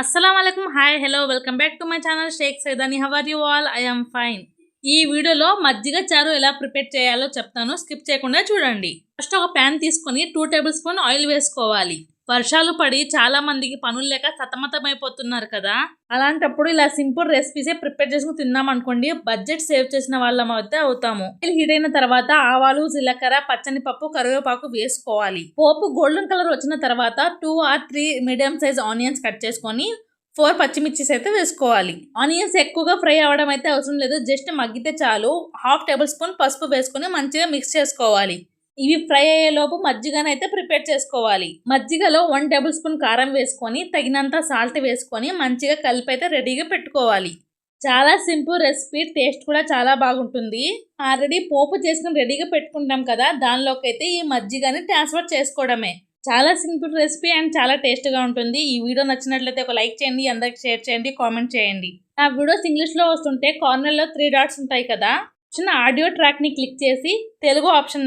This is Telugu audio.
అస్సలం hi hello welcome back to my channel Shaik Saidani how are you all I am fine ఈ వీడియోలో మజ్జిగ చారు ఎలా ప్రిపేర్ చేయాలో చెప్తాను. స్కిప్ చేయకుండా చూడండి. ఫస్ట్ ఒక ప్యాన్ తీసుకొని టూ టేబుల్ స్పూన్ ఆయిల్ వేసుకోవాలి. వర్షాలు పడి చాలా మందికి పనులు లేక సతమతమైపోతున్నారు కదా. అలాంటప్పుడు ఇలా సింపుల్ రెసిపీసే ప్రిపేర్ చేసుకుని తిన్నాం అనుకోండి. బడ్జెట్ సేవ్ చేసిన వాళ్ళం అయితే అవుతాము. హీట్ అయిన తర్వాత ఆవాలు జీలకర్ర పచ్చని పప్పు కరివేపాకు వేసుకోవాలి. పోపు గోల్డెన్ కలర్ వచ్చిన తర్వాత two or three medium size onions cut చేసుకొని ఫోర్ పచ్చిమిర్చిస్ అయితే వేసుకోవాలి. ఆనియన్స్ ఎక్కువగా ఫ్రై అవ్వడం అయితే అవసరం లేదు. జస్ట్ మగ్గితే చాలు. హాఫ్ టేబుల్ స్పూన్ పసుపు వేసుకొని మంచిగా మిక్స్ చేసుకోవాలి. ఇవి ఫ్రై అయ్యేలోపు మజ్జిగనైతే ప్రిపేర్ చేసుకోవాలి. మజ్జిగలో వన్ టేబుల్ స్పూన్ కారం వేసుకొని తగినంత సాల్ట్ వేసుకొని మంచిగా కలిపి అయితే రెడీగా పెట్టుకోవాలి. చాలా సింపుల్ రెసిపీ టేస్ట్ కూడా చాలా బాగుంటుంది. ఆల్రెడీ పోపు చేసుకుని రెడీగా పెట్టుకుంటాం కదా దానిలోకి అయితే ఈ మజ్జిగని ట్రాన్స్ఫర్ చేసుకోవడమే. చాలా సింపుల్ రెసిపీ అండ్ చాలా టేస్ట్గా ఉంటుంది. ఈ వీడియో నచ్చినట్లయితే ఒక లైక్ చేయండి అందరికి షేర్ చేయండి కామెంట్ చేయండి. నా వీడియోస్ ఇంగ్లీష్లో వస్తుంటే కార్నర్లో త్రీ డాట్స్ ఉంటాయి కదా చిన్న ఆడియో ట్రాక్ని క్లిక్ చేసి తెలుగు ఆప్షన్